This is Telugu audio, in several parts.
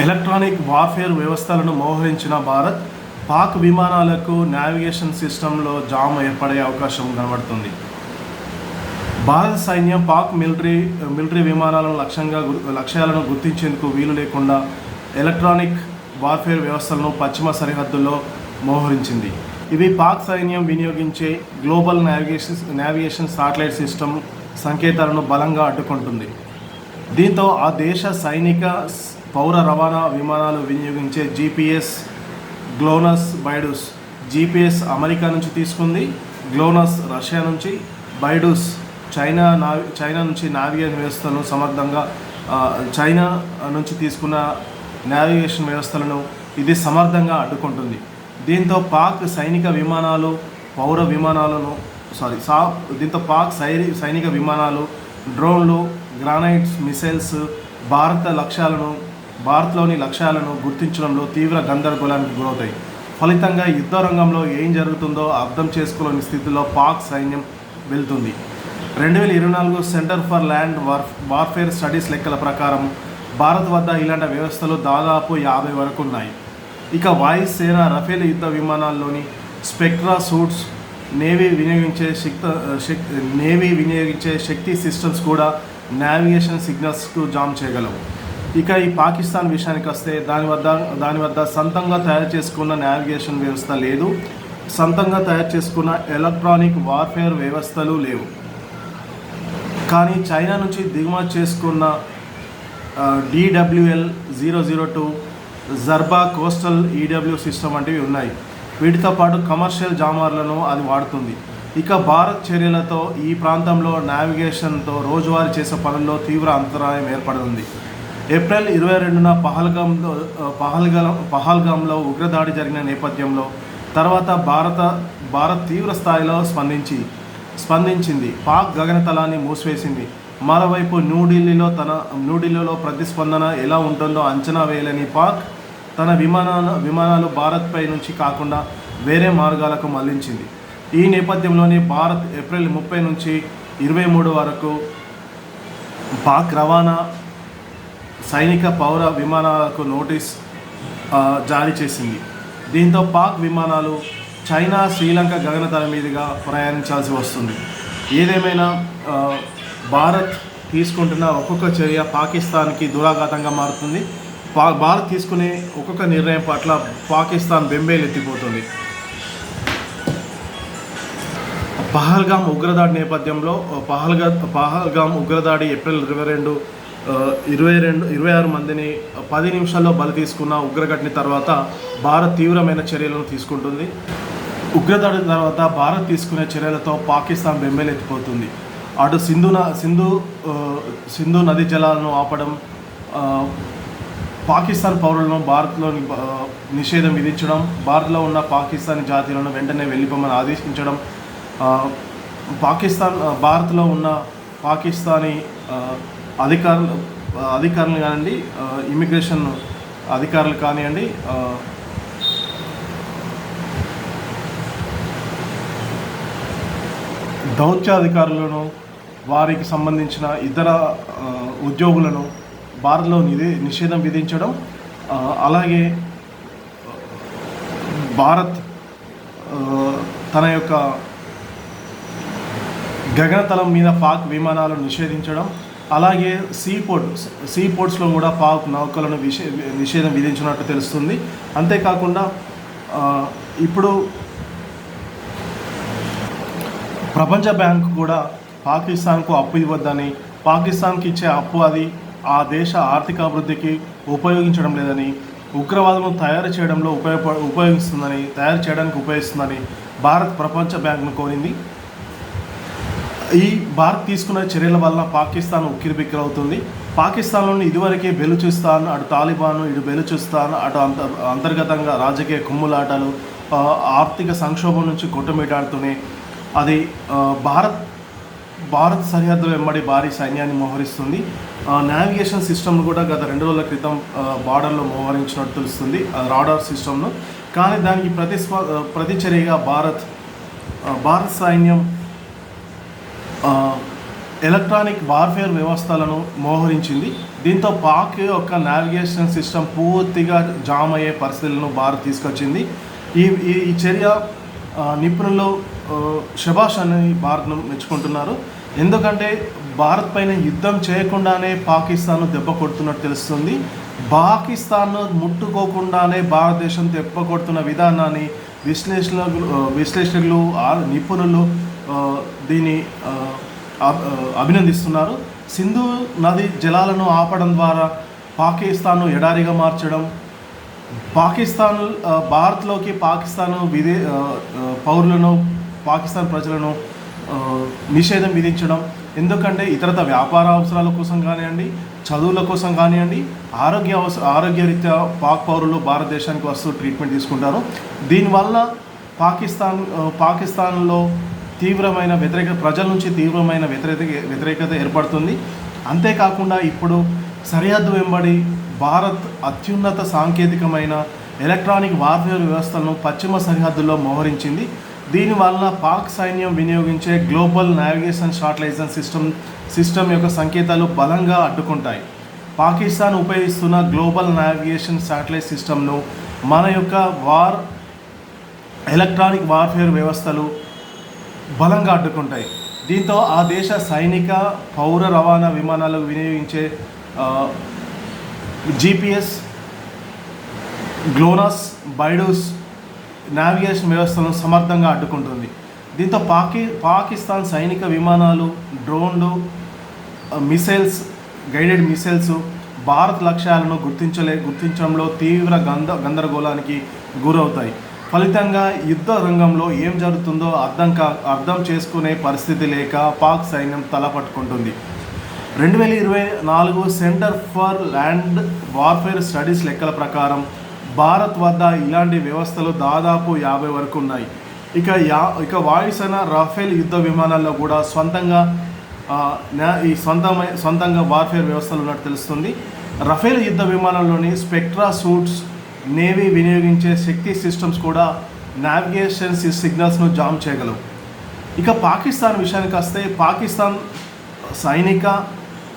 ఎలక్ట్రానిక్ వార్ఫేర్ వ్యవస్థలను మోహరించిన భారత్ పాక్ విమానాలకు నావిగేషన్ సిస్టంలో జామ్ ఏర్పడే అవకాశం కనబడుతుంది. భారత సైన్యం పాక్ మిలిటరీ మిలిటరీ విమానాలను లక్ష్యంగా గు- లక్ష్యాలను గుర్తించేందుకు వీలు లేకుండా ఎలక్ట్రానిక్ వార్ఫేర్ వ్యవస్థలను పశ్చిమ సరిహద్దుల్లో మోహరించింది. ఇవి పాక్ సైన్యం వినియోగించే global navigation navigation satellite system సంకేతాలను బలంగా అడ్డుకుంటుంది. దీంతో ఆ దేశ సైనిక పౌర రవాణా విమానాలు వినియోగించే GPS GLONASS BeiDou GPS America నుంచి తీసుకుంది. గ్లోనస్ రష్యా నుంచి. బైడూస్ చైనా నావి చైనా నుంచి నావిగేషన్ వ్యవస్థను సమర్థంగా చైనా నుంచి తీసుకున్న నావిగేషన్ వ్యవస్థలను ఇది సమర్థంగా అడ్డుకుంటుంది. దీంతో పాక్ సైనిక విమానాలు పౌర విమానాలను సారీ సా దీంతో పాక్ సై సైనిక విమానాలు డ్రోన్లు గ్రానైట్స్ మిసైల్స్ భారత లక్ష్యాలను భారత్లోని లక్ష్యాలను గుర్తించడంలో తీవ్ర గందరగోళానికి గురవుతాయి. ఫలితంగా యుద్ధ రంగంలో ఏం జరుగుతుందో అర్థం చేసుకోలేని స్థితిలో పాక్ సైన్యం వెళ్తుంది. రెండు వేల ఇరవై నాలుగు centre for land war warfare studies లెక్కల ప్రకారం భారత్ వద్ద ఇలాంటి వ్యవస్థలు దాదాపు యాభై వరకు ఉన్నాయి. ఇక వాయుసేన రఫేల్ యుద్ధ విమానాల్లోని స్పెక్ట్రా సూట్స్ నేవీ వినియోగించే శక్తి నేవీ వినియోగించే శక్తి సిస్టమ్స్ కూడా నావిగేషన్ సిగ్నల్స్కు జామ్ చేయగలవు. ఇక ఈ పాకిస్తాన్ విషయానికి వస్తే దాని వద్ద దాని వద్ద సొంతంగా తయారు చేసుకున్న నావిగేషన్ వ్యవస్థ లేదు. సొంతంగా తయారు చేసుకున్న ఎలక్ట్రానిక్ వార్ఫేర్ వ్యవస్థలు లేవు. కానీ చైనా నుంచి దిగుమతి చేసుకున్న DWL zero zero two Zarba coastal EW system వంటివి ఉన్నాయి. వీటితో పాటు కమర్షియల్ జామార్లను అది వాడుతుంది. ఇక భారత్ చర్యలతో ఈ ప్రాంతంలో నావిగేషన్తో రోజువారీ చేసే పనుల్లో తీవ్ర అంతరాయం ఏర్పడుతుంది. ఏప్రిల్ ఇరవై రెండున పహల్గామ్లో పహల్గా పహల్గామ్లో ఉగ్రదాడి జరిగిన నేపథ్యంలో తర్వాత భారత భారత్ తీవ్ర స్థాయిలో స్పందించి స్పందించింది. పాక్ గగనతలాన్ని మూసివేసింది. మరోవైపు న్యూఢిల్లీలో తన న్యూఢిల్లీలో ప్రతిస్పందన ఎలా ఉంటుందో అంచనా వేయలేని పాక్ తన విమానాలు విమానాలు భారత్పై నుంచి కాకుండా వేరే మార్గాలకు మళ్ళించింది. ఈ నేపథ్యంలోనే భారత్ ఏప్రిల్ ముప్పై నుంచి ఇరవై మూడు వరకు పాక్ రవాణా సైనిక పౌర విమానాలకు నోటీస్ జారీ చేసింది. దీంతో పాక్ విమానాలు చైనా శ్రీలంక గగనతల మీదుగా ప్రయాణించాల్సి వస్తుంది. ఏదేమైనా భారత్ తీసుకుంటున్న ఒక్కొక్క చర్య పాకిస్తాన్కి దురాఘాతంగా మారుతుంది. పా భారత్ తీసుకునే ఒక్కొక్క నిర్ణయం పట్ల పాకిస్తాన్ బెంబేలు ఎత్తిపోతుంది పహల్గామ్ ఉగ్రదాడి నేపథ్యంలో పహల్గా పహల్గామ్ ఉగ్రదాడి ఏప్రిల్ ఇరవై రెండు ఇరవై రెండు ఇరవై ఆరు మందిని పది నిమిషాల్లో బలి తీసుకున్న ఉగ్రఘటన తర్వాత భారత్ తీవ్రమైన చర్యలను తీసుకుంటుంది. ఉగ్రదాడి తర్వాత భారత్ తీసుకునే చర్యలతో పాకిస్తాన్ బెంబేలెత్తిపోతుంది. అటు సింధు సింధు సింధు నదీ జలాలను ఆపడం పాకిస్తాన్ పౌరులను భారత్లోని నిషేధం విధించడం భారత్లో ఉన్న పాకిస్తానీ జాతీయులను వెంటనే వెళ్ళిపోమని ఆదేశించడం పాకిస్తాన్ భారత్లో ఉన్న పాకిస్తానీ అధికారులు అధికారులు కానివ్వండి ఇమిగ్రేషన్ అధికారులు కానివ్వండి దౌత్య దౌత్యాధికారులను వారికి సంబంధించిన ఇతర ఉద్యోగులను భారత్లో నిధి నిషేధం విధించడం అలాగే భారత్ తన యొక్క గగనతలం మీద పాక్ విమానాలను నిషేధించడం అలాగే సీ పోర్ట్ సీ పోర్ట్స్లో కూడా పాక్ నౌకలను విషే నిషేధం విధించినట్టు తెలుస్తుంది. అంతేకాకుండా ఇప్పుడు ప్రపంచ బ్యాంక్ కూడా పాకిస్తాన్కు అప్పు ఇవ్వద్దని పాకిస్తాన్కి ఇచ్చే అప్పు అది ఆ దేశ ఆర్థిక అభివృద్ధికి ఉపయోగించడం లేదని ఉగ్రవాదం తయారు చేయడంలో ఉపయోగ ఉపయోగిస్తుందని తయారు చేయడానికి ఉపయోగిస్తుందని భారత్ ప్రపంచ బ్యాంక్ను కోరింది. ఈ భారత్ తీసుకున్న చర్యల వల్ల పాకిస్తాన్ ఉక్కిరిబిక్కిరవుతుంది. పాకిస్తాన్లోని ఇదివరకే బెలుచిస్తాన్ అటు తాలిబాన్ ఇటు బెలుచిస్తాన్ అటు అంత అంతర్గతంగా రాజకీయ కుమ్ములాటలు ఆర్థిక సంక్షోభం నుంచి కొట్టుమిటాడుతూనే అది భారత్ భారత్ సరిహద్దులు వెంబడి భారీ సైన్యాన్ని మోహరిస్తుంది. నావిగేషన్ సిస్టమ్ కూడా గత రెండు రోజుల క్రితం బార్డర్లో మోహరించినట్టు తెలుస్తుంది. రాడార్ సిస్టమ్ను కానీ దానికి ప్రతిస్ప ప్రతిచర్యగా భారత్ భారత భారత్ సైన్యం ఎలక్ట్రానిక్ వార్ఫేర్ వ్యవస్థలను మోహరించింది. దీంతో పాక్ యొక్క నావిగేషన్ సిస్టమ్ పూర్తిగా జామ్ అయ్యే పరిస్థితులను భారత్ తీసుకొచ్చింది. ఈ ఈ చర్య నిపుణులు శభాష్ అని భారత్ను మెచ్చుకుంటున్నారు. ఎందుకంటే భారత్ పైన యుద్ధం చేయకుండానే పాకిస్తాన్ దెబ్బ కొడుతున్నట్టు తెలుస్తుంది. పాకిస్తాన్ను ముట్టుకోకుండానే భారతదేశం దెబ్బ కొడుతున్న విధానాన్ని విశ్లేషణలు విశ్లేషకులు నిపుణులు దీన్ని అభినందిస్తున్నారు. సింధు నది జలాలను ఆపడం ద్వారా పాకిస్తాన్ను ఎడారిగా మార్చడం పాకిస్తాన్ భారత్లోకి పాకిస్తాన్ విదే పౌరులను పాకిస్తాన్ ప్రజలను నిషేధం విధించడం ఎందుకంటే ఇతరత వ్యాపార అవసరాల కోసం కానివ్వండి చదువుల కోసం కానివ్వండి ఆరోగ్య అవసర ఆరోగ్యరీత్యా పాక్ పౌరులు భారతదేశానికి వస్తూ ట్రీట్మెంట్ తీసుకుంటారు. దీనివల్ల పాకిస్తాన్ పాకిస్తాన్లో తీవ్రమైన వ్యతిరేక ప్రజల నుంచి తీవ్రమైన వ్యతిరేక వ్యతిరేకత ఏర్పడుతుంది. అంతేకాకుండా ఇప్పుడు సరిహద్దు వెంబడి భారత్ అత్యున్నత సాంకేతికమైన ఎలక్ట్రానిక్ వార్ఫేర్ వ్యవస్థలను పశ్చిమ సరిహద్దుల్లో మోహరించింది. దీనివల్ల పాక్ సైన్యం వినియోగించే గ్లోబల్ నావిగేషన్ షార్ట్లైజన్ సిస్టమ్ సిస్టమ్ యొక్క సంకేతాలు బలంగా అడ్డుకుంటాయి. పాకిస్తాన్ ఉపయోగిస్తున్న గ్లోబల్ నావిగేషన్ శాటిలైట్ సిస్టమ్ను మన యొక్క వార్ ఎలక్ట్రానిక్ వార్ఫేర్ వ్యవస్థలు బలంగా అడ్డుకుంటాయి. దీంతో ఆ దేశ సైనిక పౌర రవాణా విమానాలు వినియోగించే జీపీఎస్ గ్లోనస్ బైడూస్ నావిగేషన్ వ్యవస్థను సమర్థంగా అడ్డుకుంటుంది. దీంతో పాకి పాకిస్తాన్ సైనిక విమానాలు డ్రోన్లు మిసైల్స్ గైడెడ్ మిసైల్స్ భారత్ లక్ష్యాలను గుర్తించలే గుర్తించడంలో తీవ్ర గంద గందరగోళానికి గురవుతాయి. ఫలితంగా యుద్ధ రంగంలో ఏం జరుగుతుందో అర్థం కా అర్థం చేసుకునే పరిస్థితి లేక పాక్ సైన్యం తలపట్టుకుంటుంది. రెండు వేల ఇరవై నాలుగు centre for land warfare studies లెక్కల ప్రకారం భారత్ వద్ద ఇలాంటి వ్యవస్థలు దాదాపు యాభై వరకు ఉన్నాయి. ఇక యా ఇక వాయుసేన రఫేల్ యుద్ధ విమానాల్లో కూడా సొంతంగా ఈ సొంతమై సొంతంగా వార్ఫేర్ వ్యవస్థలు ఉన్నట్టు తెలుస్తుంది. రఫేల్ యుద్ధ విమానంలోని స్పెక్ట్రా సూట్స్ నేవీ వినియోగించే శక్తి సిస్టమ్స్ కూడా నావిగేషన్ సిగ్నల్స్ను జామ్ చేయగలవు. ఇక పాకిస్తాన్ విషయానికి వస్తే పాకిస్తాన్ సైనిక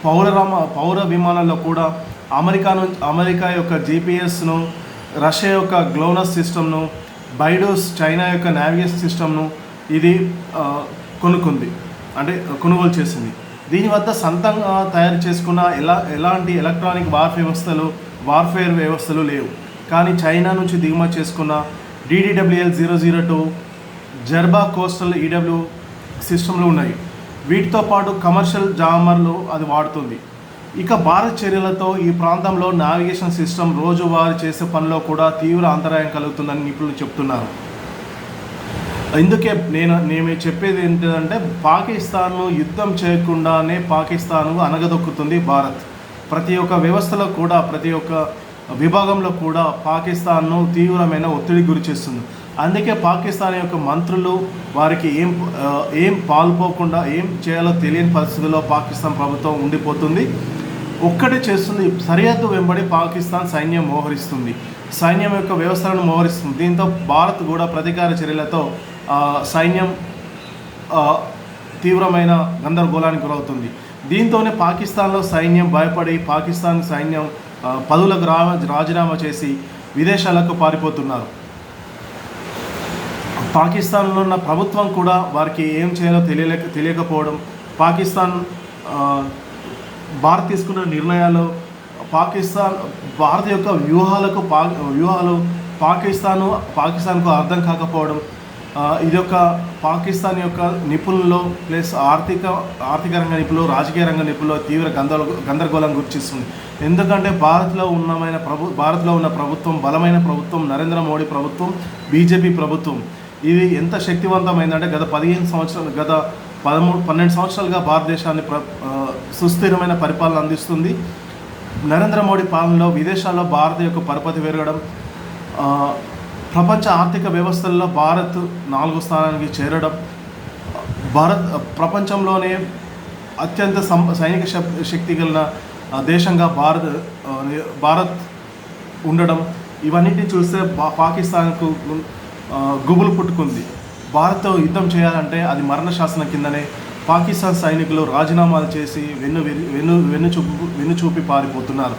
పౌర రమ పౌర విమానాల్లో కూడా అమెరికా నుంచి అమెరికా యొక్క జీపీఎస్ను రష్యా యొక్క గ్లోనస్ సిస్టమ్ను బైడోస్ చైనా యొక్క నావిగేషన్ సిస్టమ్ను ఇది కొనుక్కుంది. అంటే కొనుగోలు చేసింది. దీని వద్ద సొంతంగా తయారు చేసుకున్న ఎలా ఎలాంటి ఎలక్ట్రానిక్ వార్ వ్యవస్థలు వార్ఫేర్ వ్యవస్థలు లేవు. కానీ చైనా నుంచి దిగుమతి చేసుకున్న DDWL zero zero two Zarba coastal EW సిస్టమ్లు ఉన్నాయి. వీటితో పాటు కమర్షియల్ జామర్లు అది వాడుతుంది. ఇక భారత్ చర్యలతో ఈ ప్రాంతంలో నావిగేషన్ సిస్టమ్ రోజువారీ చేసే పనిలో కూడా తీవ్ర అంతరాయం కలుగుతుందని నిపుణులు చెప్తున్నారు. ఇందుకే నేను నేను చెప్పేది ఏంటంటే పాకిస్తాన్ను యుద్ధం చేయకుండానే పాకిస్తాన్ను అనగదొక్కుతుంది భారత్. ప్రతి ఒక్క వ్యవస్థలో కూడా ప్రతి ఒక్క విభాగంలో కూడా పాకిస్తాన్ను తీవ్రమైన ఒత్తిడి గురి చేస్తుంది. అందుకే పాకిస్తాన్ యొక్క మంత్రులు వారికి ఏం ఏం పాల్పోకుండా ఏం చేయాలో తెలియని పరిస్థితుల్లో పాకిస్తాన్ ప్రభుత్వం ఉండిపోతుంది. ఒక్కటే చేస్తుంది సరిహద్దు వెంబడి పాకిస్తాన్ సైన్యం మోహరిస్తుంది. సైన్యం యొక్క వ్యవస్థలను మోహరిస్తుంది. దీంతో భారత్ కూడా ప్రతీకార చర్యలతో సైన్యం తీవ్రమైన గందరగోళానికి గురవుతుంది. దీంతోనే పాకిస్తాన్లో సైన్యం భయపడి పాకిస్తాన్ సైన్యం ఆ, పదవులకు రా రాజీనామా చేసి విదేశాలకు పారిపోతున్నారు. పాకిస్తాన్లో ఉన్న ప్రభుత్వం కూడా వారికి ఏం చేయాలో తెలియలేక తెలియకపోవడం పాకిస్తాన్ భారత్ తీసుకున్న నిర్ణయాలు పాకిస్తాన్ భారత్ యొక్క వ్యూహాలకు పా వ్యూహాలు పాకిస్తాను పాకిస్తాన్కు అర్థం కాకపోవడం ఇది ఒక పాకిస్తాన్ యొక్క నిపుణులు ప్లస్ ఆర్థిక ఆర్థిక రంగ నిపుణులు రాజకీయ రంగ నిపుణులు తీవ్ర గందర గందరగోళం గుర్తిస్తుంది. ఎందుకంటే భారత్లో ఉన్నమైన ప్రభు భారత్లో ఉన్న ప్రభుత్వం బలమైన ప్రభుత్వం నరేంద్ర మోడీ ప్రభుత్వం బీజేపీ ప్రభుత్వం ఇది ఎంత శక్తివంతమైందంటే గత పదిహేను సంవత్సరాలు గత పదమూడు పన్నెండు సంవత్సరాలుగా భారతదేశాన్ని ప్ర సుస్థిరమైన పరిపాలన అందిస్తుంది. నరేంద్ర మోడీ పాలనలో విదేశాల్లో భారత్ యొక్క పరపతి పెరగడం ప్రపంచ ఆర్థిక వ్యవస్థల్లో భారత్ నాలుగో స్థానానికి చేరడం భారత్ ప్రపంచంలోనే అత్యంత సం సైనిక శక్తి కలిగిన దేశంగా భారత్ భారత్ ఉండడం ఇవన్నిటిని చూస్తే పాకిస్తాన్కు గుబులు పుట్టుకుంది. భారత్తో యుద్ధం చేయాలంటే అది మరణ శాసనం కిందనే. పాకిస్తాన్ సైనికులు రాజీనామాలు చేసి వెన్ను వెన్ను వెన్ను చూపు వెన్ను చూపి పారిపోతున్నారు.